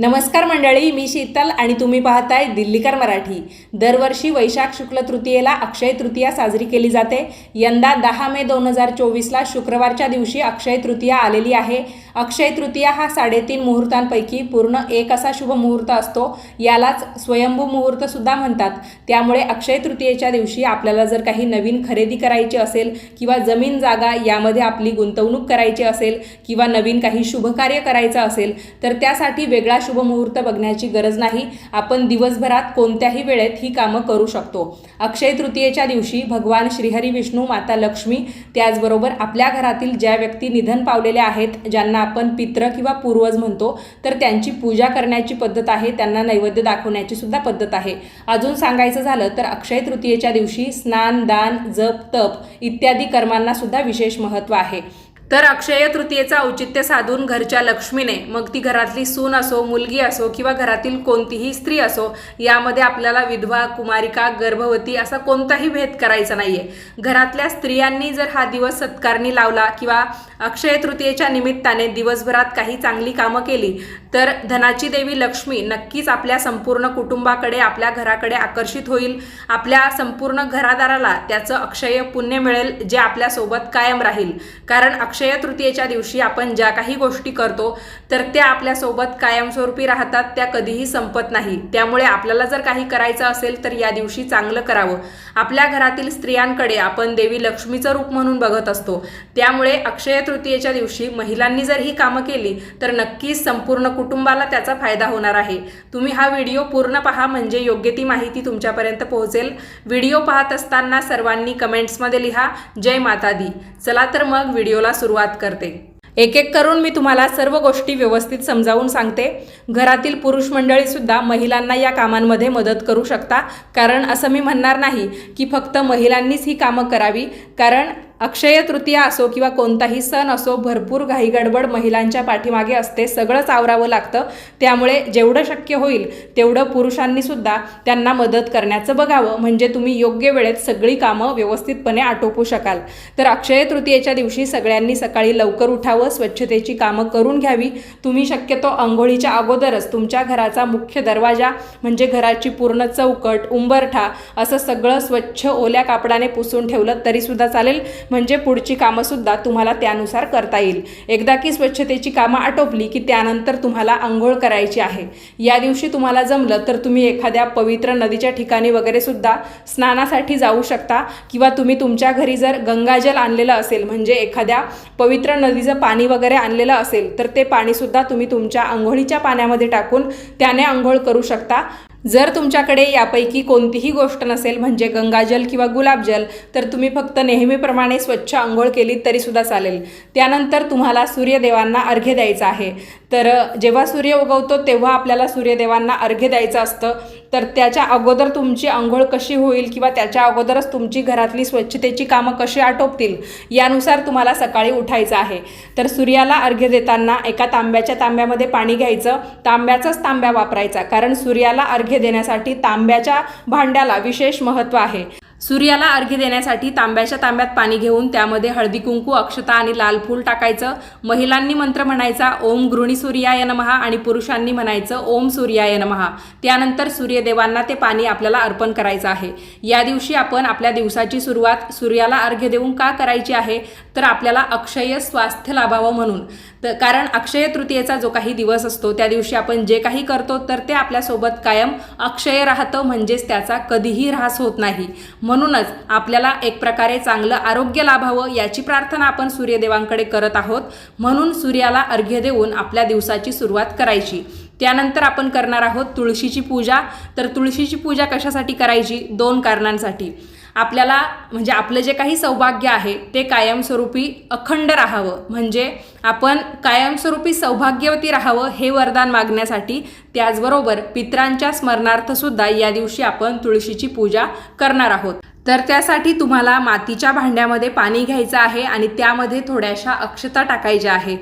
नमस्कार मंडळी मी शीतल आणि तुम्ही पाहताय दिल्लीकर मराठी. दरवर्षी वैशाख शुक्ल तृतीयेला अक्षय तृतीया साजरी केली जाते. यंदा दहा मे दोन हजार चोवीसला शुक्रवारच्या दिवशी अक्षय तृतीया आलेली आहे. अक्षय तृतीया हा साडेतीन मुहूर्तांपैकी पूर्ण एक असा शुभ मुहूर्त असतो. यालाच स्वयंभू मुहूर्त सुद्धा म्हणतात. त्यामुळे अक्षय तृतीयेच्या दिवशी आपल्याला जर काही नवीन खरेदी करायची असेल किंवा जमीन जागा यामध्ये आपली गुंतवणूक करायची असेल किंवा नवीन काही शुभकार्य करायचं असेल तर त्यासाठी वेगळा शुभ मुहूर्त बघण्याची गरज नाही. आपण दिवसभरात कोणत्याही वेळेत ही कामं करू शकतो. अक्षय तृतीयेच्या दिवशी भगवान श्रीहरी विष्णू माता लक्ष्मी त्याचबरोबर आपल्या घरातील ज्या व्यक्ती निधन पावलेल्या आहेत ज्यांना आपण पित्र किंवा पूर्वज म्हणतो तर त्यांची पूजा करण्याची पद्धत आहे त्यांना नैवेद्य दाखवण्याची सुद्धा पद्धत आहे. अजून सांगायचं झालं तर अक्षय तृतीयेच्या दिवशी स्नान दान जप तप इत्यादी कर्मांना सुद्धा विशेष महत्त्व आहे. तर अक्षय तृतीयेचं औचित्य साधून घरच्या लक्ष्मीने मग ती घरातली सून असो मुलगी असो किंवा घरातील कोणतीही स्त्री असो यामध्ये आपल्याला विधवा कुमारिका गर्भवती असा कोणताही भेद करायचा नाहीये. घरातल्या स्त्रियांनी जर हा दिवस सत्कारणी लावला किंवा अक्षय तृतीयेच्या निमित्ताने दिवसभरात काही चांगली कामं केली तर धनाची देवी लक्ष्मी नक्कीच आपल्या संपूर्ण कुटुंबाकडे आपल्या घराकडे आकर्षित होईल. आपल्या संपूर्ण घरादाराला त्याचं अक्षय पुण्य मिळेल जे आपल्यासोबत कायम राहील. कारण अक्षय तृतीयेच्या दिवशी आपण ज्या काही गोष्टी करतो तर त्या आपल्यासोबत कायमस्वरूपी राहतात त्या कधीही संपत नाही. त्यामुळे आपल्याला जर काही करायचं असेल तर या दिवशी चांगलं करावं. आपल्या घरातील स्त्रियांकडे आपण देवी लक्ष्मीचं रूप म्हणून बघत असतो. त्यामुळे अक्षय तृतीयेच्या दिवशी महिलांनी जर ही कामं केली तर नक्कीच संपूर्ण कुटुंबाला त्याचा फायदा होणार आहे. तुम्ही हा व्हिडिओ पूर्ण पहा म्हणजे योग्य ती माहिती तुमच्यापर्यंत पोहोचेल. व्हिडिओ पाहत असताना सर्वांनी कमेंट्समध्ये लिहा. जय माता दी. चला तर मग व्हिडिओला सुरुवात करते. एक एक करून मी तुम्हाला सर्व गोष्टी व्यवस्थित समजावून सांगते. घरातील पुरुष मंडळीसुद्धा महिलांना या कामांमध्ये मदत करू शकता. कारण असं मी म्हणणार नाही की फक्त महिलांनीच ही कामं करावी. कारण अक्षय तृतीया असो किंवा कोणताही सण असो भरपूर घाईगडबड महिलांच्या पाठीमागे असते सगळंच आवरावं लागतं. त्यामुळे जेवढं शक्य होईल तेवढं पुरुषांनी सुद्धा त्यांना मदत करण्याचं बघावं. म्हणजे तुम्ही योग्य वेळेत सगळी कामं व्यवस्थितपणे आटोपू शकाल. तर अक्षय तृतीयेच्या दिवशी सगळ्यांनी सकाळी लवकर उठावं स्वच्छतेची कामं करून घ्यावी. तुम्ही शक्यतो आंघोळीच्या अगोदरच तुमच्या घराचा मुख्य दरवाजा म्हणजे घराची पूर्ण चौकट उंबरठा असं सगळं स्वच्छ ओल्या कापडाने पुसून ठेवलं तरीसुद्धा चालेल. म्हणजे पुढची कामंसुद्धा तुम्हाला त्यानुसार करता येईल. एकदा की स्वच्छतेची कामं आटोपली की त्यानंतर तुम्हाला आंघोळ करायची आहे. या दिवशी तुम्हाला जमलं तर तुम्ही एखाद्या पवित्र नदीच्या ठिकाणी वगैरे सुद्धा स्नानासाठी जाऊ शकता किंवा तुम्ही तुमच्या घरी जर गंगाजल आणलेलं असेल म्हणजे एखाद्या पवित्र नदीचं पाणी वगैरे आणलेलं असेल तर ते पाणीसुद्धा तुम्ही तुमच्या आंघोळीच्या पाण्यामध्ये टाकून त्याने आंघोळ करू शकता. जर तुमच्याकडे यापैकी कोणतीही गोष्ट नसेल म्हणजे गंगाजल किंवा गुलाबजल तर तुम्ही फक्त नेहमीप्रमाणे स्वच्छ आंघोळ केली तरीसुद्धा चालेल. त्यानंतर तुम्हाला सूर्यदेवांना अर्घ्य द्यायचं आहे. तर जेव्हा सूर्य उगवतो तेव्हा आपल्याला सूर्यदेवांना अर्घ्य द्यायचं असतं. तर त्याच्या अगोदर तुमची आंघोळ कशी होईल किंवा त्याच्या अगोदरच तुमची घरातली स्वच्छतेची कामं कशी आटोपतील यानुसार तुम्हाला सकाळी उठायचं आहे. तर सूर्याला अर्घ्य देताना एका तांब्याच्या तांब्यामध्ये पाणी घ्यायचं तांब्याचाच तांब्या वापरायचा कारण सूर्याला अर्घ्य देण्यासाठी तांब्याच्या भांड्याला विशेष महत्त्व आहे. सूर्याला अर्घ्य देण्यासाठी तांब्याच्या तांब्यात पाणी घेऊन त्यामध्ये हळदी कुंकू अक्षता आणि लाल फूल टाकायचं. महिलांनी मंत्र म्हणायचा ओम गृणी सूर्याय नमहा आणि पुरुषांनी म्हणायचं ओम सूर्याय नमहा त्यानंतर सूर्यदेवांना ते पाणी आपल्याला अर्पण करायचं आहे. या दिवशी आपण आपल्या दिवसाची सुरुवात सूर्याला अर्घ्य देऊन का करायची आहे? तर आपल्याला अक्षय स्वास्थ्य लाभावं म्हणून. तर कारण अक्षय तृतीयेचा जो काही दिवस असतो त्या दिवशी आपण जे काही करतो तर ते आपल्यासोबत कायम अक्षय राहतं म्हणजेच त्याचा कधीही ऱ्हास होत नाही. म्हणूनच आपल्याला एक प्रकारे चांगलं आरोग्य लाभावं याची प्रार्थना आपण सूर्यदेवांकडे करत आहोत. म्हणून सूर्याला अर्घ्य देऊन आपल्या दिवसाची सुरुवात करायची. त्यानंतर आपण करणार आहोत तुळशीची पूजा. तर तुळशीची पूजा कशासाठी करायची? दोन कारणांसाठी. आपल्याला म्हणजे आपलं जे काही सौभाग्य आहे ते कायमस्वरूपी अखंड राहावं. म्हणजे आपण कायमस्वरूपी सौभाग्यवती राहावं हे वरदान मागण्यासाठी त्याचबरोबर पित्रांच्या स्मरणार्थसुद्धा या दिवशी आपण तुळशीची पूजा करणार आहोत. तर त्यासाठी तुम्हाला मातीच्या भांड्यामध्ये पाणी घ्यायचं आहे आणि त्यामध्ये थोड्याशा अक्षता टाकायच्या आहे.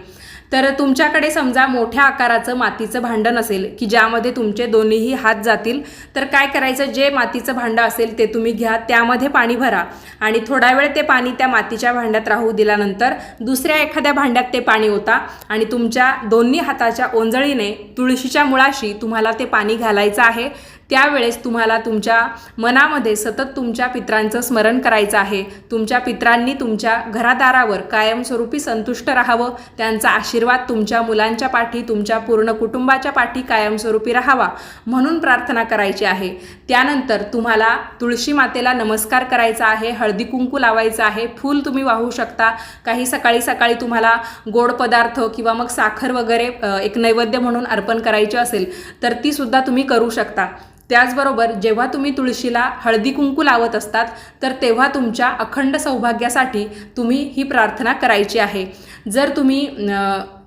तर तुमच्याकडे समजा मोठ्या आकाराचं मातीचं भांडं नसेल की ज्यामध्ये तुमचे दोन्हीही हात जातील तर काय करायचं? जे मातीचं भांडं असेल ते तुम्ही घ्या त्यामध्ये पाणी भरा आणि थोडा वेळ ते पाणी त्या मातीच्या भांड्यात राहू दिल्यानंतर दुसऱ्या एखाद्या भांड्यात ते पाणी होता आणि तुमच्या दोन्ही हाताच्या ओंजळीने तुळशीच्या मुळाशी तुम्हाला ते पाणी घालायचं आहे. त्यावेळेस तुम्हाला तुमच्या मनामध्ये सतत तुमच्या पित्रांचं स्मरण करायचं आहे. तुमच्या पित्रांनी तुमच्या घरादारावर कायमस्वरूपी संतुष्ट राहावं. त्यांचा आशीर्वाद तुमच्या मुलांच्या पाठी तुमच्या पूर्ण कुटुंबाच्या पाठी कायमस्वरूपी राहावा म्हणून प्रार्थना करायची आहे. त्यानंतर तुम्हाला तुळशी मातेला नमस्कार करायचा आहे हळदी कुंकू लावायचं आहे फूल तुम्ही वाहू शकता. काही सकाळी सकाळी तुम्हाला गोड पदार्थ किंवा मग साखर वगैरे एक नैवेद्य म्हणून अर्पण करायची असेल तर ती सुद्धा तुम्ही करू शकता. त्याचबरोबर जेव्हा तुम्ही तुळशीला हळदी कुंकू लावत असतात तर तेव्हा तुमच्या अखंड सौभाग्यासाठी तुम्ही ही प्रार्थना करायची आहे. जर तुम्ही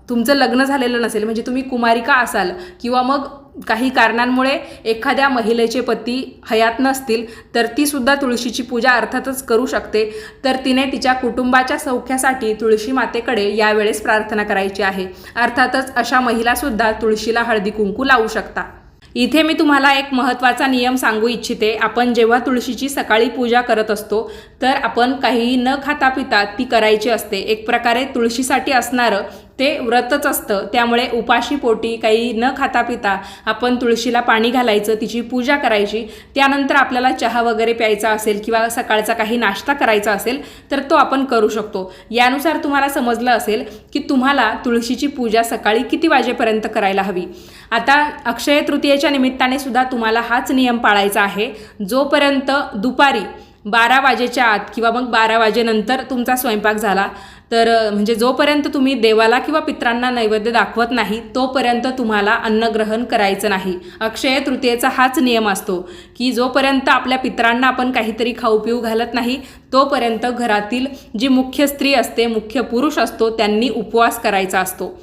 तुमचं लग्न झालेलं नसेल म्हणजे तुम्ही कुमारिका असाल किंवा मग काही कारणांमुळे एखाद्या महिलेचे पती हयात नसतील तर तीसुद्धा तुळशीची पूजा अर्थातच करू शकते. तर तिने तिच्या कुटुंबाच्या सौख्यासाठी तुळशी मातेकडे यावेळेस प्रार्थना करायची आहे. अर्थातच अशा महिलासुद्धा तुळशीला हळदी कुंकू लावू शकता. इथे मी तुम्हाला एक महत्त्वाचा नियम सांगू इच्छिते. आपण जेव्हा तुळशीची सकाळी पूजा करत असतो तर आपण काही न खाता पिता ती करायची असते. एक प्रकारे तुळशीसाठी असणारं ते व्रतच असतं. त्यामुळे उपाशी पोटी काही न खाता पिता आपण तुळशीला पाणी घालायचं तिची पूजा करायची. त्यानंतर आपल्याला चहा वगैरे प्यायचा असेल किंवा सकाळचा काही नाश्ता करायचा असेल तर तो आपण करू शकतो. यानुसार तुम्हाला समजलं असेल की तुम्हाला तुळशीची पूजा सकाळी किती वाजेपर्यंत करायला हवी. आता अक्षय तृतीयेच्या निमित्ताने सुद्धा तुम्हाला हाच नियम पाळायचा आहे. जोपर्यंत दुपारी बारा वाजेच्या आत किंवा मग बारा वाजेनंतर तुमचा स्वयंपाक झाला तर म्हणजे जोपर्यंत तुम्ही देवाला किंवा पित्रांना नैवेद्य दाखवत नाही तोपर्यंत तुम्हाला अन्नग्रहण करायचं नाही. अक्षय तृतीयेचा हाच नियम असतो की जोपर्यंत आपल्या पित्रांना आपण काहीतरी खाऊ पिऊ घालत नाही तोपर्यंत घरातील जी मुख्य स्त्री असते मुख्य पुरुष असतो त्यांनी उपवास करायचा असतो.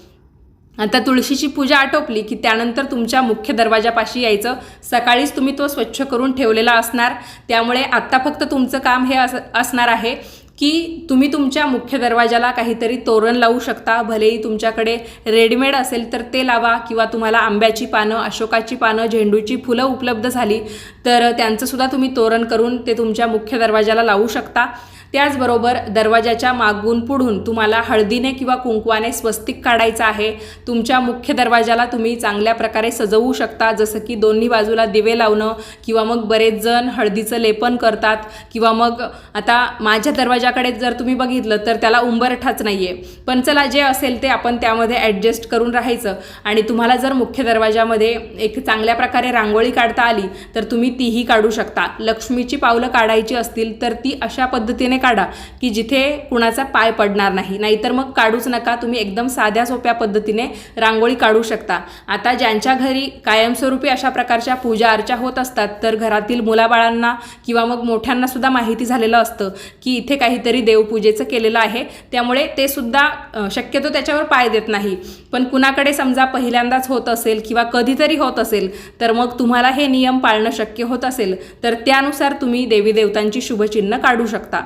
आता तुळशीची पूजा आटोपली की त्यानंतर तुमच्या मुख्य दरवाजापाशी यायचं. सकाळीच तुम्ही तो स्वच्छ करून ठेवलेला असणार. त्यामुळे आत्ता फक्त तुमचं काम हे अस असणार आहे की तुम्ही तुमच्या मुख्य दरवाजाला काहीतरी तोरण लावू शकता. भलेही तुमच्याकडे रेडीमेड असेल तर ते लावा किंवा तुम्हाला आंब्याची पानं अशोकाची पानं झेंडूची फुलं उपलब्ध झाली तर त्यांचंसुद्धा तुम्ही तोरण करून ते तुमच्या मुख्य दरवाजाला लावू शकता. त्याचबरोबर दरवाजाच्या मागून पुढून तुम्हाला हळदीने किंवा कुंकवाने स्वस्तिक काढायचं आहे. तुमच्या मुख्य दरवाजाला तुम्ही चांगल्या प्रकारे सजवू शकता. जसं की दोन्ही बाजूला दिवे लावणं किंवा मग बरेच जण हळदीचं लेपन करतात किंवा मग आता माझ्या दरवाजाकडे जर तुम्ही बघितलं तर त्याला उंबरठाच नाही आहे पण चला जे असेल ते आपण त्यामध्ये ॲडजस्ट करून राहायचं. आणि तुम्हाला जर मुख्य दरवाजामध्ये एक चांगल्या प्रकारे रांगोळी काढता आली तर तुम्ही तीही काढू शकता. लक्ष्मीची पावलं काढायची असतील तर ती अशा पद्धतीने काढा की जिथे कुणाचा पाय पडणार नाही. नाहीतर मग काढूच नका. तुम्ही एकदम साध्या सोप्या पद्धतीने रांगोळी काढू शकता. आता ज्यांच्या घरी कायमस्वरूपी अशा प्रकारच्या पूजा अर्चा होत असतात तर घरातील मुलाबाळांना किंवा मग मोठ्यांना सुद्धा माहिती झालेलं असतं की इथे काहीतरी देवपूजेचं केलेलं आहे. त्यामुळे ते सुद्धा शक्यतो त्याच्यावर पाय देत नाही. पण कुणाकडे समजा पहिल्यांदाच होत असेल किंवा कधीतरी होत असेल तर मग तुम्हाला हे नियम पाळणं शक्य होत असेल तर त्यानुसार तुम्ही देवी देवतांची शुभचिन्ह काढू शकता.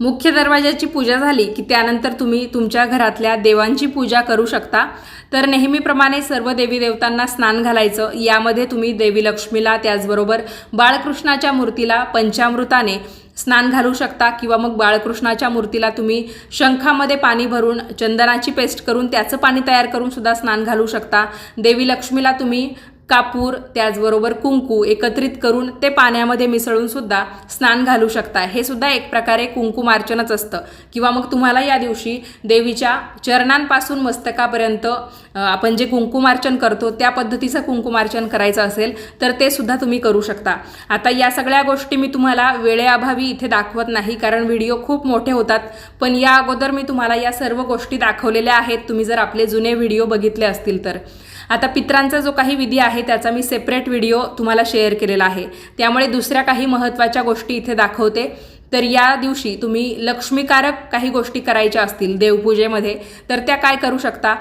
मुख्य दरवाजाची पूजा झाली की त्यानंतर तुम्ही तुमच्या घरातल्या देवांची पूजा करू शकता. तर नेहमीप्रमाणे सर्व देवी देवतांना स्नान घालायचं. यामध्ये तुम्ही देवी लक्ष्मीला त्याचबरोबर बाळकृष्णाच्या मूर्तीला पंचामृताने स्नान घालू शकता किंवा मग बाळकृष्णाच्या मूर्तीला तुम्ही शंखामध्ये पाणी भरून चंदनाची पेस्ट करून त्याचं पाणी तयार करून सुद्धा स्नान घालू शकता. देवी लक्ष्मीला तुम्ही कापूर त्याचबरोबर कुंकू एकत्रित करून ते पाण्यामध्ये मिसळून सुद्धा स्नान घालू शकता. हे सुद्धा एक प्रकारे कुंकुमार्चनच असतं. किंवा मग तुम्हाला या दिवशी देवीच्या चरणांपासून मस्तकापर्यंत आपण जे कुंकुमार्चन करतो त्या पद्धतीचं कुंकुमार्चन करायचं असेल तर ते सुद्धा तुम्ही करू शकता. आता या सगळ्या गोष्टी मी तुम्हाला वेळेअभावी इथे दाखवत नाही कारण व्हिडिओ खूप मोठे होतात. पण या अगोदर मी तुम्हाला या सर्व गोष्टी दाखवलेल्या आहेत तुम्ही जर आपले जुने व्हिडिओ बघितले असतील तर. आता पित्रांचा जो काही विधी आहे त्याचा मी सेपरेट व्हिडिओ तुम्हाला शेअर केलेला आहे. त्यामुळे दुसऱ्या काही महत्त्वाच्या गोष्टी इथे दाखवते. तर या दिवशी तुम्ही लक्ष्मीकारक काही गोष्टी करायच्या असतील देवपूजेमध्ये तर त्या काय करू शकता?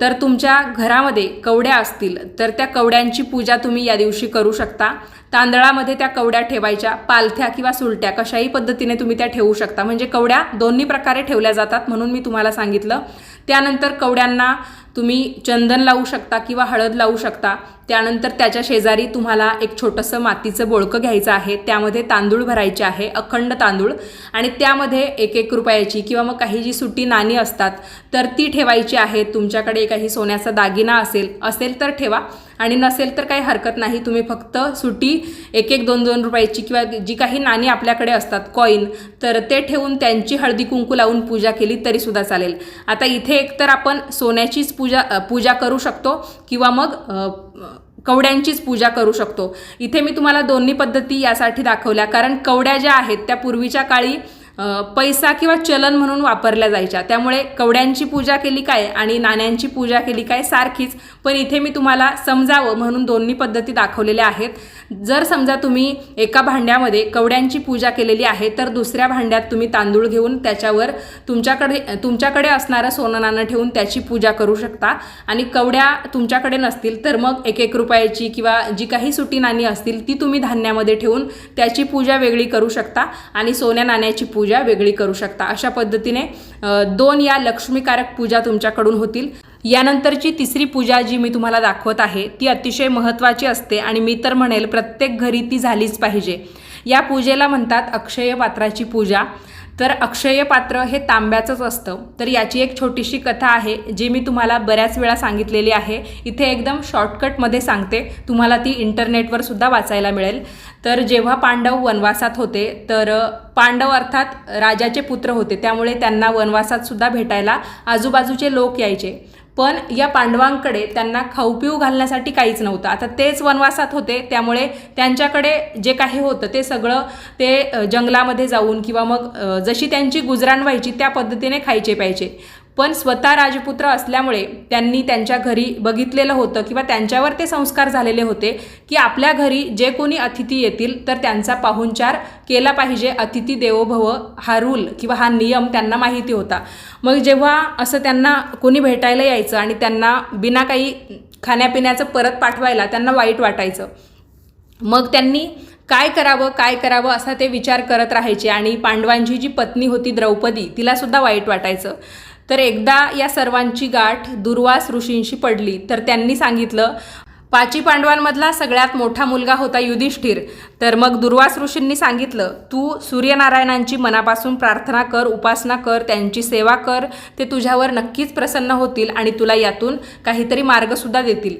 तर तुमच्या घरामध्ये कवड्या असतील तर त्या कवड्यांची पूजा तुम्ही या दिवशी करू शकता. तांदळामध्ये त्या कवड्या ठेवायच्या पालथ्या किंवा सुलट्या कशाही पद्धतीने तुम्ही त्या ठेवू शकता. म्हणजे कवड्या दोन्ही प्रकारे ठेवल्या जातात म्हणून मी तुम्हाला सांगितलं. त्यानंतर कवड्यांना तुम्ही चंदन लावू शकता किंवा हळद लावू शकता. त्यानंतर त्याच्या शेजारी तुम्हाला एक छोटंसं मातीचं बोळकं घ्यायचं आहे. त्यामध्ये तांदूळ भरायचे आहे अखंड तांदूळ. आणि त्यामध्ये एक एक रुपयाची किंवा मग काही जी सुट्टी नाणी असतात तर ती ठेवायची आहे. तुमच्याकडे काही सोन्याचा दागिना असेल असेल तर ठेवा. आणि नसेल तर काही हरकत नाही. तुम्ही फक्त सुटी एक एक दोन दोन रुपयाची किंवा जी काही नाणी आपल्याकडे असतात कॉईन तर ते ठेवून त्यांची हळदी कुंकू लावून पूजा केली तरीसुद्धा चालेल. आता इथे एकतर आपण सोन्याचीच पूजा पूजा करू शकतो किंवा मग कवड्यांचीच पूजा करू शकतो. इथे मी तुम्हाला दोन्ही पद्धती यासाठी दाखवल्या. कारण कवड्या ज्या आहेत त्या पूर्वीच्या काळी पैसा किंवा चलन म्हणून वापरल्या जायच्या. त्यामुळे कवड्यांची पूजा केली काय आणि नाण्यांची पूजा केली काय सारखीच. पण इथे मी तुम्हाला समजावं म्हणून दोन्ही पद्धती दाखवलेल्या आहेत. जर समजा तुम्ही एका भांड्यामध्ये कवड्यांची पूजा केलेली आहे तर दुसऱ्या भांड्यात तुम्ही तांदूळ घेऊन त्याच्यावर तुमच्याकडे तुमच्याकडे असणारं सोनं नाणं ठेवून त्याची पूजा करू शकता. आणि कवड्या तुमच्याकडे नसतील तर मग एक एक रुपयाची किंवा जी काही सुटी नाणी असतील ती तुम्ही धान्यामध्ये ठेवून त्याची पूजा वेगळी करू शकता. आणि सोन्या नाण्याची पूजा पूजा वेगळी करू शकता. अशा पद्धतीने दोन या लक्ष्मीकारक पूजा तुमच्याकडून होतील. यानंतरची तिसरी पूजा जी मी तुम्हाला दाखवत आहे ती अतिशय महत्त्वाची असते आणि मी तर म्हणेल प्रत्येक घरी ती झालीच पाहिजे. या पूजेला म्हणतात अक्षय पात्राची पूजा. तर अक्षय पात्र हे तांब्याचंच असतं. तर याची एक छोटीशी कथा आहे जी मी तुम्हाला बऱ्याच वेळा सांगितलेली आहे. इथे एकदम शॉर्टकटमध्ये सांगते. तुम्हाला ती इंटरनेटवर सुद्धा वाचायला मिळेल. तर जेव्हा पांडव वनवासात होते तर पांडव अर्थात राजाचे पुत्र होते. त्यामुळे त्यांना वनवासात सुद्धा भेटायला आजूबाजूचे लोक यायचे. पण या पांडवांकडे त्यांना खाऊ पिऊ घालण्यासाठी काहीच नव्हतं. आता तेच वनवासात होते त्यामुळे त्यांच्याकडे जे काही होतं ते सगळं ते जंगलामध्ये जाऊन किंवा मग जशी त्यांची गुजराण व्हायची त्या पद्धतीने खायचे प्यायचे. पण स्वतः राजपुत्र असल्यामुळे त्यांनी त्यांच्या घरी बघितलेलं होतं किंवा त्यांच्यावर ते संस्कार झालेले होते की आपल्या घरी जे कोणी अतिथी येतील तर त्यांचा पाहुणचार केला पाहिजे. अतिथी देवोभव हा रूल किंवा हा नियम त्यांना माहिती होता. मग जेव्हा असं त्यांना कोणी भेटायला यायचं आणि त्यांना बिना काही खाण्यापिण्याचं परत पाठवायला त्यांना वाईट वाटायचं मग त्यांनी काय करावं काय करावं असा ते विचार करत राहायचे आणि पांडवांची जी पत्नी होती द्रौपदी तिलासुद्धा वाईट वाटायचं. तर एकदा या सर्वांची गाठ दुर्वास ऋषींशी पडली. तर त्यांनी सांगितलं पाची पांडवांमधला सगळ्यात मोठा मुलगा होता युधिष्ठिर. तर मग दुर्वास ऋषींनी सांगितलं तू सूर्यनारायणांची मनापासून प्रार्थना कर उपासना कर त्यांची सेवा कर ते तुझ्यावर नक्कीच प्रसन्न होतील आणि तुला यातून काहीतरी मार्गसुद्धा देतील.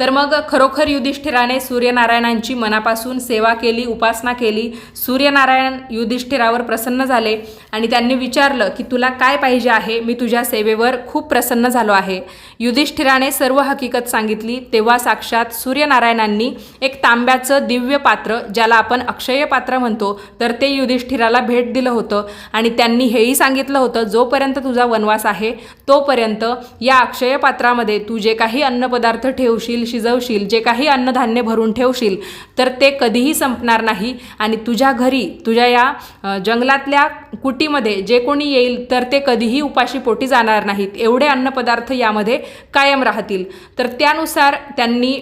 तर मग खरोखर युधिष्ठिराने सूर्यनारायणांची मनापासून सेवा केली उपासना केली. सूर्यनारायण युधिष्ठिरावर प्रसन्न झाले आणि त्यांनी विचारलं की तुला काय पाहिजे आहे? मी तुझ्या सेवेवर खूप प्रसन्न झालो आहे. युधिष्ठिराने सर्व हकीकत सांगितली. तेव्हा साक्षात सूर्यनारायणांनी एक तांब्याचं दिव्य पात्र ज्याला आपण अक्षय पात्र म्हणतो तर ते युधिष्ठिराला भेट दिलं होतं. आणि त्यांनी हेही सांगितलं होतं जोपर्यंत तुझा वनवास आहे तोपर्यंत या अक्षय पात्रामध्ये तू जे काही अन्नपदार्थ ठेवशील शिजवशील जे काही अन्नधान्य भरून ठेवशील तर ते कधीही संपणार नाही. आणि तुझ्या घरी तुझ्या या जंगलातल्या कुटीमध्ये जे कोणी येईल तर ते कधीही उपाशी पोटी जाणार नाहीत. एवढे अन्नपदार्थ यामध्ये कायम राहतील. तर त्यानुसार त्यांनी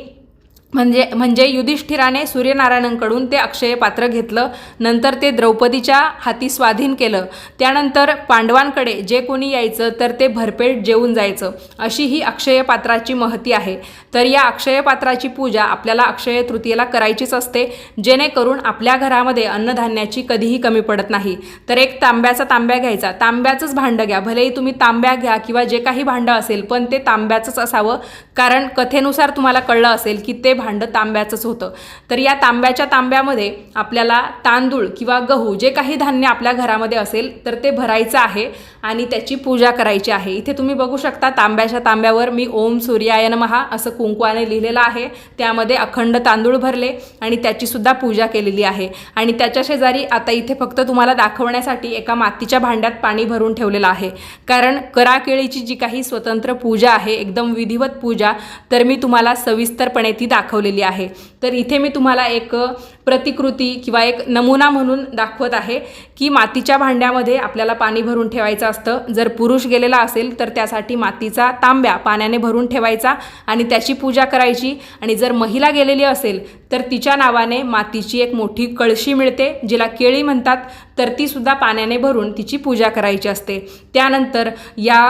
म्हणजे म्हणजे युधिष्ठिराने सूर्यनारायणांकडून ते अक्षय पात्र घेतलं. नंतर ते द्रौपदीच्या हाती स्वाधीन केलं. त्यानंतर पांडवांकडे जे कोणी यायचं तर ते भरपेट जेवून जायचं. अशी ही अक्षय पात्राची महती आहे. तर या अक्षय पात्राची पूजा आपल्याला अक्षय तृतीयेला करायचीच असते जेणेकरून आपल्या घरामध्ये अन्नधान्याची कधीही कमी पडत नाही. तर एक तांब्याचा तांब्या घ्यायचा. तांब्याचंच भांडं घ्या. भलेही तुम्ही तांब्या घ्या किंवा जे काही भांडं असेल पण ते तांब्याचंच असावं. कारण कथेनुसार तुम्हाला कळलं असेल की ते भांडं तांब्याचंच होतं. तर या तांब्याच्या तांब्यामध्ये आपल्याला तांदूळ किंवा गहू जे काही धान्य आपल्या घरामध्ये असेल तर ते भरायचं आहे आणि त्याची पूजा करायची आहे. इथे तुम्ही बघू शकता तांब्याच्या तांब्यावर मी ओम सूर्यायन महा असं कुंकवाने लिहिलेलं आहे. त्यामध्ये अखंड तांदूळ भरले आणि त्याचीसुद्धा पूजा केलेली आहे. आणि त्याच्या शेजारी आता इथे फक्त तुम्हाला दाखवण्यासाठी एका मातीच्या भांड्यात पाणी भरून ठेवलेलं आहे. कारण कराकेळीची जी काही स्वतंत्र पूजा आहे एकदम विधिवत पूजा तर मी तुम्हाला सविस्तरपणे ती दाखवलेली आहे. तर इथे मी तुम्हाला एक प्रतिकृती किंवा एक नमुना म्हणून दाखवत आहे की मातीच्या भांड्यामध्ये आपल्याला पाणी भरून ठेवायचं असतं. जर पुरुष गेलेला असेल तर त्यासाठी मातीचा तांब्या पाण्याने भरून ठेवायचा आणि त्याची पूजा करायची. आणि जर महिला गेलेली असेल तर तिच्या नावाने मातीची एक मोठी कळशी मिळते जिला केळी म्हणतात. तर तीसुद्धा पाण्याने भरून तिची पूजा करायची असते. त्यानंतर या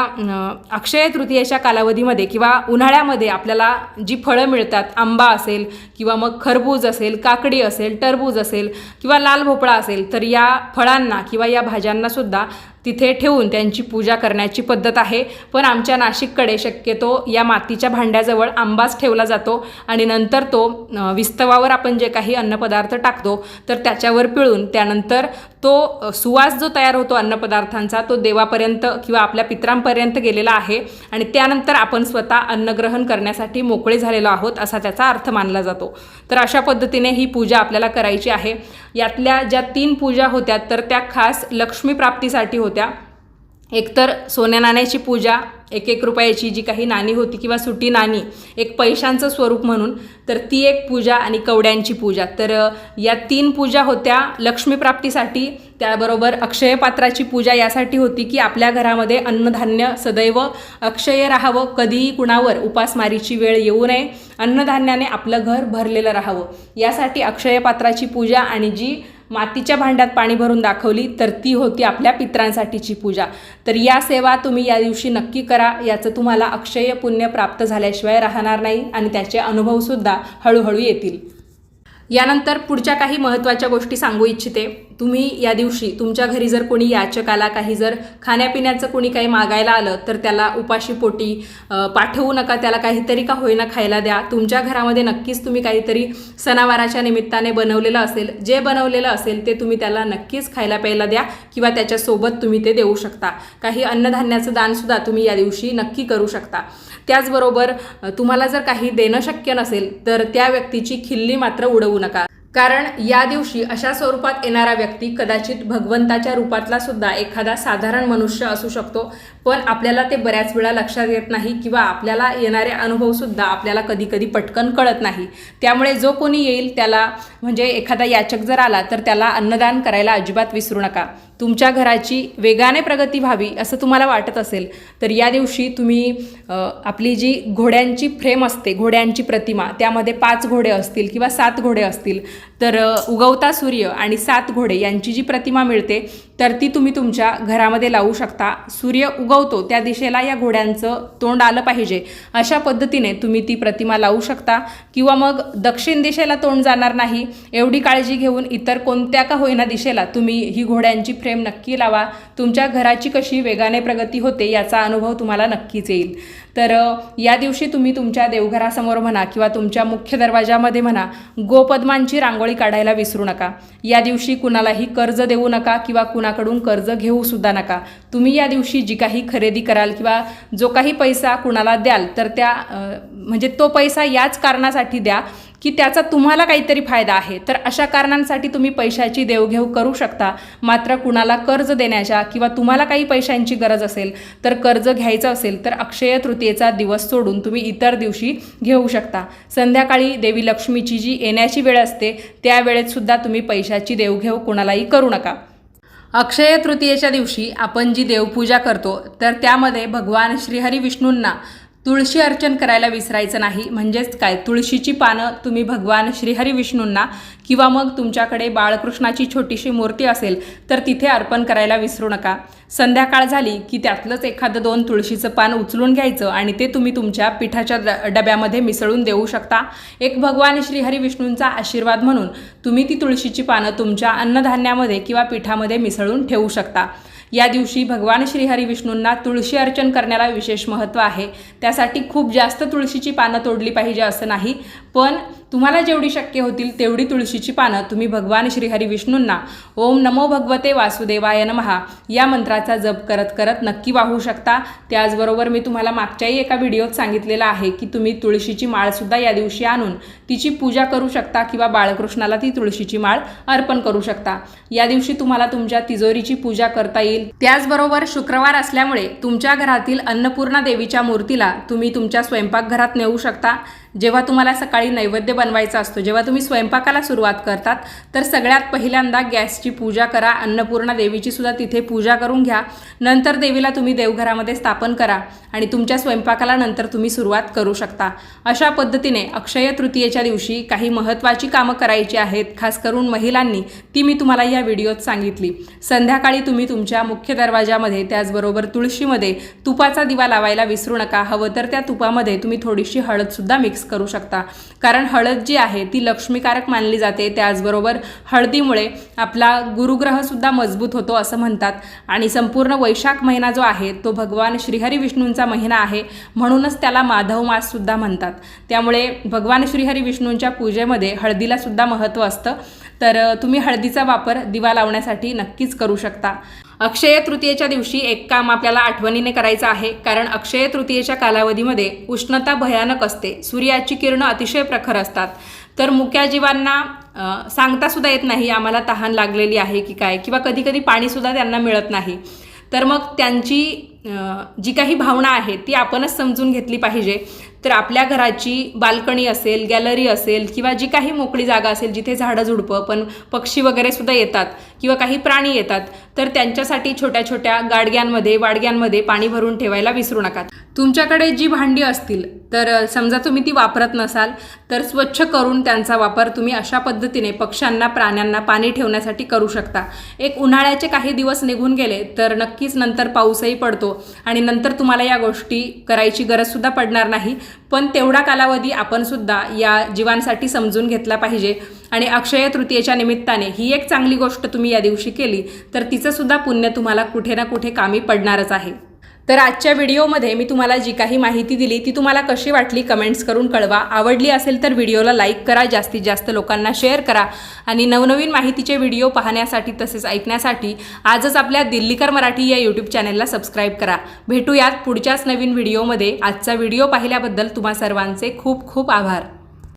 अक्षय तृतीयेच्या कालावधीमध्ये किंवा उन्हाळ्यामध्ये आपल्याला जी फळं मिळतात आंबा असेल किंवा मग खरबूज असेल काकडी असेल टरबूज असेल किंवा लाल भोपळा असेल तर या फळांना किंवा या भाज्यांना सुद्धा तिथे ठेवून त्यांची पूजा करण्याची पद्धत आहे. पण आमच्या नाशिककडे शक्यतो या मातीच्या भांड्याजवळ आंबाच ठेवला जातो आणि नंतर तो विस्तवावर आपण जे काही अन्नपदार्थ टाकतो तर त्याच्यावर पिळून त्यानंतर तो सुवास जो तयार होतो अन्नपदार्थांचा तो देवापर्यंत किंवा आपल्या पित्रांपर्यंत गेलेला आहे आणि त्यानंतर आपण स्वतः अन्नग्रहण करण्यासाठी मोकळे झालेलो आहोत असा त्याचा अर्थ मानला जातो. तर अशा पद्धतीने ही पूजा आपल्याला करायची आहे. यातल्या ज्या तीन पूजा होत्या तर त्या खास लक्ष्मी प्राप्तीसाठी होत्या. एकतर सोन्या नाण्याची पूजा एक एक रुपयाची जी काही नाणी होती किंवा सुटी नाणी एक पैशांचं स्वरूप म्हणून तर ती एक पूजा आणि कवड्यांची पूजा. तर या तीन पूजा होत्या लक्ष्मीप्राप्तीसाठी त्याबरोबर अक्षयपात्राची पूजा यासाठी होती की आपल्या घरामध्ये अन्नधान्य सदैव अक्षय राहावं कधीही कुणावर उपासमारीची वेळ येऊ नये अन्नधान्याने आपलं घर भरलेलं राहावं. यासाठी अक्षयपात्राची पूजा आणि जी मातीच्या भांड्यात पाणी भरून दाखवली तर ती होती आपल्या पित्रांसाठीची पूजा. तर या सेवा तुम्ही या दिवशी नक्की करा याचं तुम्हाला अक्षय पुण्य प्राप्त झाल्याशिवाय राहणार नाही आणि त्याचे अनुभवसुद्धा हळूहळू येतील. यानंतर पुढच्या काही महत्त्वाच्या गोष्टी सांगू इच्छिते. तुम्ही या दिवशी तुमच्या घरी जर कोणी याचकाला काही जर खाण्यापिण्याचं कोणी काही मागायला आलं तर त्याला उपाशी पोटी पाठवू नका त्याला काहीतरी का होईना खायला द्या. तुमच्या घरामध्ये नक्कीच तुम्ही काहीतरी सणावाराच्या निमित्ताने बनवलेलं असेल जे बनवलेलं असेल ते तुम्ही त्याला नक्कीच खायला प्यायला द्या किंवा त्याच्यासोबत तुम्ही ते देऊ शकता. काही अन्नधान्याचं दानसुद्धा तुम्ही या दिवशी नक्की करू शकता. त्याचबरोबर तुम्हाला जर काही देणं शक्य नसेल तर त्या व्यक्तीची खिल्ली मात्र उडवू नका. कारण या दिवशी अशा स्वरूपात येणारा व्यक्ती कदाचित भगवंताच्या रूपातला सुद्धा एखादा साधारण मनुष्य असू शकतो. पण आपल्याला ते बऱ्याच वेळा लक्षात येत नाही किंवा आपल्याला येणारे अनुभवसुद्धा आपल्याला कधी कधी पटकन कळत नाही. त्यामुळे जो कोणी येईल त्याला म्हणजे एखादा याचक जर आला तर त्याला अन्नदान करायला अजिबात विसरू नका. तुमच्या घराची वेगाने प्रगती व्हावी असं तुम्हाला वाटत असेल तर या दिवशी तुम्ही आपली जी घोड्यांची फ्रेम असते घोड्यांची प्रतिमा त्यामध्ये पाच घोडे असतील किंवा सात घोडे असतील तर उगवता सूर्य आणि सात घोडे यांची जी प्रतिमा मिळते तर ती तुम्ही तुमच्या घरामध्ये लावू शकता. सूर्य उगवतो त्या दिशेला या घोड्यांचं तोंड आलं पाहिजे. अशा पद्धतीने तुम्ही ती प्रतिमा लावू शकता. किंवा मग दक्षिण दिशेला तोंड जाणार नाही एवढी काळजी घेऊन इतर कोणत्या का होईना दिशेला तुम्ही ही घोड्यांची फ्रेम नक्की लावा. तुमच्या घराची कशी वेगाने प्रगती होते याचा अनुभव तुम्हाला नक्कीच येईल. तर या दिवशी तुम्ही तुमच्या देवघरासमोर म्हणा किंवा तुमच्या मुख्य दरवाजामध्ये म्हणा गोपद्मांची रांगोळी काढायला विसरू नका. या दिवशी कुणालाही कर्ज देऊ नका किंवा कुणाकडून कर्ज घेऊ सुद्धा नका. तुम्ही या दिवशी जी काही खरेदी कराल किंवा जो काही पैसा कुणाला द्याल तर त्या म्हणजे तो पैसा याच कारणासाठी द्या. की त्याचा तुम्हाला काहीतरी फायदा आहे. तर अशा कारणांसाठी तुम्ही पैशाची देवघेव करू शकता. मात्र कुणाला कर्ज देण्याच्या किंवा तुम्हाला काही पैशांची गरज असेल तर कर्ज घ्यायचं असेल तर अक्षय तृतीयेचा दिवस सोडून तुम्ही इतर दिवशी घेऊ शकता. संध्याकाळी देवी लक्ष्मीची जी येण्याची वेळ असते त्या सुद्धा तुम्ही पैशाची देवघेव कुणालाही करू नका. अक्षय तृतीयेच्या दिवशी आपण जी देवपूजा करतो तर त्यामध्ये भगवान श्रीहरी विष्णूंना तुळशी अर्चन करायला विसरायचं नाही. म्हणजेच काय? तुळशीची पानं तुम्ही भगवान श्रीहरी विष्णूंना किंवा मग तुमच्याकडे बाळकृष्णाची छोटीशी मूर्ती असेल तर तिथे अर्पण करायला विसरू नका. संध्याकाळ झाली की त्यातलंच एखादं दोन तुळशीचं पान उचलून घ्यायचं आणि ते तुम्ही तुमच्या पिठाच्या ड डब्यामध्ये मिसळून देऊ शकता. एक भगवान श्रीहरी विष्णूंचा आशीर्वाद म्हणून तुम्ही ती तुळशीची पानं तुमच्या अन्नधान्यामध्ये किंवा पिठामध्ये मिसळून ठेवू शकता. या दिवशी भगवान श्रीहरी विष्णूंना तुळशी अर्चन करण्याला विशेष महत्त्व आहे. त्यासाठी खूप जास्त तुळशीची पानं तोडली पाहिजे असं नाही पण तुम्हाला जेवढी शक्य होतील तेवढी तुळशीची पानं तुम्ही भगवान श्रीहरी विष्णूंना ओम नमो भगवते वासुदेवाय नमहा या मंत्राचा जप करत करत नक्की वाहू शकता. त्याचबरोबर मी तुम्हाला मागच्याही एका व्हिडिओत सांगितलेलं आहे की तुम्ही तुळशीची माळसुद्धा या दिवशी आणून तिची पूजा करू शकता किंवा बाळकृष्णाला ती तुळशीची माळ अर्पण करू शकता. या दिवशी तुम्हाला तुमच्या तिजोरीची पूजा करता येईल. त्याचबरोबर शुक्रवार असल्यामुळे तुमच्या घरातील अन्नपूर्णा देवीच्या मूर्तीला तुम्ही तुमच्या स्वयंपाकघरात नेऊ शकता. जेव्हा तुम्हाला सकाळी नैवेद्य बनवायचा असतो जेव्हा तुम्ही स्वयंपाकाला सुरुवात करतात तर सगळ्यात पहिल्यांदा गॅसची पूजा करा अन्नपूर्णा देवीची सुद्धा तिथे पूजा करून घ्या. नंतर देवीला तुम्ही देवघरामध्ये स्थापन करा आणि तुमच्या स्वयंपाकाला नंतर तुम्ही सुरुवात करू शकता. अशा पद्धतीने अक्षय तृतीयेच्या दिवशी काही महत्त्वाची कामं करायची आहेत खास करून महिलांनी ती मी तुम्हाला या व्हिडिओत सांगितली. संध्याकाळी तुम्ही तुमच्या मुख्य दरवाजामध्ये त्याचबरोबर तुळशीमध्ये तुपाचा दिवा लावायला विसरू नका. हवं तर त्या तुपामध्ये तुम्ही थोडीशी हळदसुद्धा मिक्स करू शकता. कारण हळद जी आहे ती लक्ष्मीकारक मानली जाते. त्याचबरोबर हळदीमुळे आपला गुरुग्रहसुद्धा मजबूत होतो असं म्हणतात. आणि संपूर्ण वैशाख महिना जो आहे तो भगवान श्रीहरी विष्णूंचा महिना आहे म्हणूनच त्याला माधव माससुद्धा म्हणतात. त्यामुळे भगवान श्रीहरी विष्णूंच्या पूजेमध्ये हळदीला सुद्धा महत्त्व असतं. तर तुम्ही हळदीचा वापर दिवा लावण्यासाठी नक्कीच करू शकता. अक्षय तृतीयेच्या दिवशी एक काम आपल्याला आठवणीने करायचं आहे. कारण अक्षय तृतीयेच्या कालावधीमध्ये उष्णता भयानक असते. सूर्याची किरणं अतिशय प्रखर असतात. तर मुक्या जीवांना सांगतासुद्धा सांगता सुद्धा येत नाही. आम्हाला तहान लागलेली आहे की काय? किंवा कधी कधी पाणीसुद्धा त्यांना मिळत नाही. तर मग त्यांची जी काही भावना आहे ती आपणच समजून घेतली पाहिजे. तर आपल्या घराची बाल्कनी असेल गॅलरी असेल किंवा जी काही मोकळी जागा असेल जिथे झाडं झुडपं पण पक्षी वगैरे सुद्धा येतात किंवा काही प्राणी येतात तर त्यांच्यासाठी छोट्या छोट्या गाडग्यांमध्ये वाडग्यांमध्ये पाणी भरून ठेवायला विसरू नका. तुमच्याकडे जी भांडी असतील तर समजा तुम्ही ती वापरत नसाल तर स्वच्छ करून त्यांचा वापर तुम्ही अशा पद्धतीने पक्ष्यांना प्राण्यांना पाणी ठेवण्यासाठी करू शकता. एक उन्हाळ्याचे काही दिवस निघून गेले तर नक्कीच नंतर पाऊसही पडतो आणि नंतर तुम्हाला या गोष्टी करायची गरजसुद्धा पडणार नाही. पण तेवढा कालावधी आपण सुद्धा या जीवांसाठी समजून घेतला पाहिजे. आणि अक्षय तृतीयेच्या निमित्ताने ही एक चांगली गोष्ट तुम्ही या दिवशी केली तर तिचंसुद्धा पुण्य तुम्हाला कुठे ना कुठे कामी पडणारच आहे. तर आजच्या व्हिडिओमध्ये मी तुम्हाला जी काही माहिती दिली ती तुम्हाला कशी वाटली कमेंट्स करून कळवा. आवडली असेल तर व्हिडिओला लाईक करा जास्तीत जास्त लोकांना शेअर करा आणि नवनवीन माहितीचे व्हिडिओ पाहण्यासाठी तसेच ऐकण्यासाठी आजच आपल्या दिल्लीकर मराठी या यूट्यूब चॅनलला सबस्क्राईब करा. भेटूयात पुढच्याच नवीन व्हिडिओमध्ये. आजचा व्हिडिओ पाहिल्याबद्दल तुम्हा सर्वांचे खूप खूप आभार.